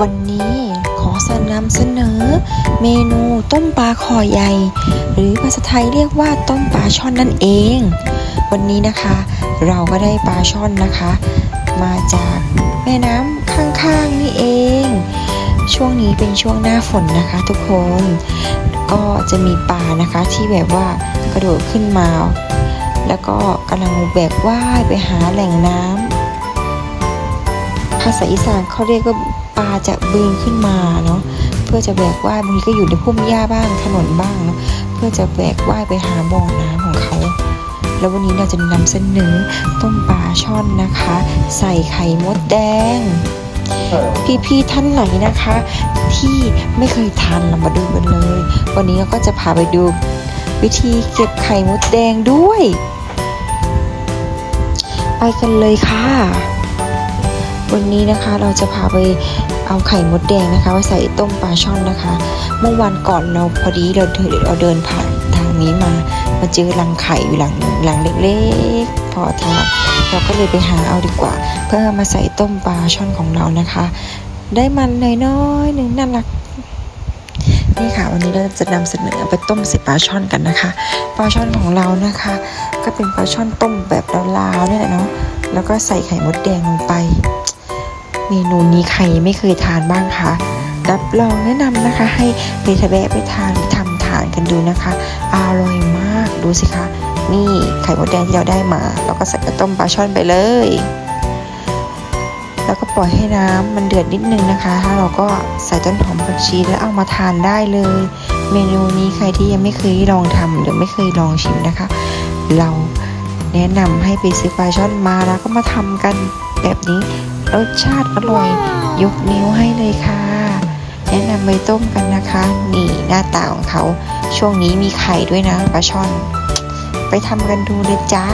วันนี้ขอสนำเสนอ เมนูต้มปลาคอใหญ่ หรือภาษาไทยเรียกว่าต้มปลาช่อนนั่นเอง วันนี้นะคะ เราก็ได้ปลาช่อนนะคะ มาจากแม่น้ำข้างๆนี่เอง ช่วงนี้เป็นช่วงหน้าฝนนะคะ ทุกคนก็จะมีปลานะคะที่แบบว่ากระโดดขึ้นมา แล้วก็กำลังแบบว่ายไปหาแหล่งน้ำภาษาอีสานเขาเรียกว่า ปลาจะบืนขึ้นมาเนาะเพื่อจะแบกว่ายบางทีก็อยู่ในพุ่มหญ้าบ้างถนนบ้างเนาะเพื่อจะแบกว่ายไปหาบ่อน้ำของเขา แล้ววันนี้เราจะนำเสนอต้มปลาช่อนนะคะ ใส่ไข่มดแดง พี่ๆท่านไหนนะคะ ที่ไม่เคยทานเรามาดูกันเลย วันนี้เราก็จะพาไปดูวิธีเก็บไข่มดแดงด้วย ไปกันเลยค่ะ วันนี้นะคะเราจะพาไปเอาไข่มดแดงนะคะมาใส่ต้มปลาช่อนนะคะ เมื่อวันก่อนเราพอดีเราเดินเราเดินผ่านทางนี้มา มาเจอรังไข่อยู่หลังหลังเล็กๆ พอทานเราก็เลยไปหาเอาดีกว่า เพื่อมาใส่ต้มปลาช่อนของเรานะคะ ได้มันน้อยๆหนึ่งน่ารักนี่ค่ะวันนี้เราจะนำเสนอไปต้มใส่ปลาช่อนกันนะคะปลาช่อนของเรานะคะ ก็เป็นปลาช่อนต้มแบบลาวๆเนี่ยแหละเนาะแล้วก็ใส่ไข่มดแดงลงไป เมนูนี้ใครไม่เคยทานบ้างคะรับรองแนะนำนะคะ ให้ไปทะแวะไปทานทำทานกันดูนะคะ อร่อยมากดูสิคะ นี่ไข่มดแดงที่เราได้มา เราก็ใส่กระต้มปลาช่อนไปเลย แล้วก็ปล่อยให้น้ำมันเดือดนิดนึงนะคะถ้าเราก็ใส่ต้นหอมผักชีแล้วเอามาทานได้เลย เมนูนี้ใครที่ยังไม่เคยลองทำหรือไม่เคยลองชิมนะคะ เราแนะนำให้ไปซื้อปลาช่อนมาแล้วก็มาทำกัน แบบนี้รสชาติอร่อย ยกนิ้วให้เลยค่ะ แนะนำไปต้มกันนะคะ นี่หน้าตาของเขา ช่วงนี้มีไข่ด้วยนะปลาช่อน ไปทำกันดูเลยจ้า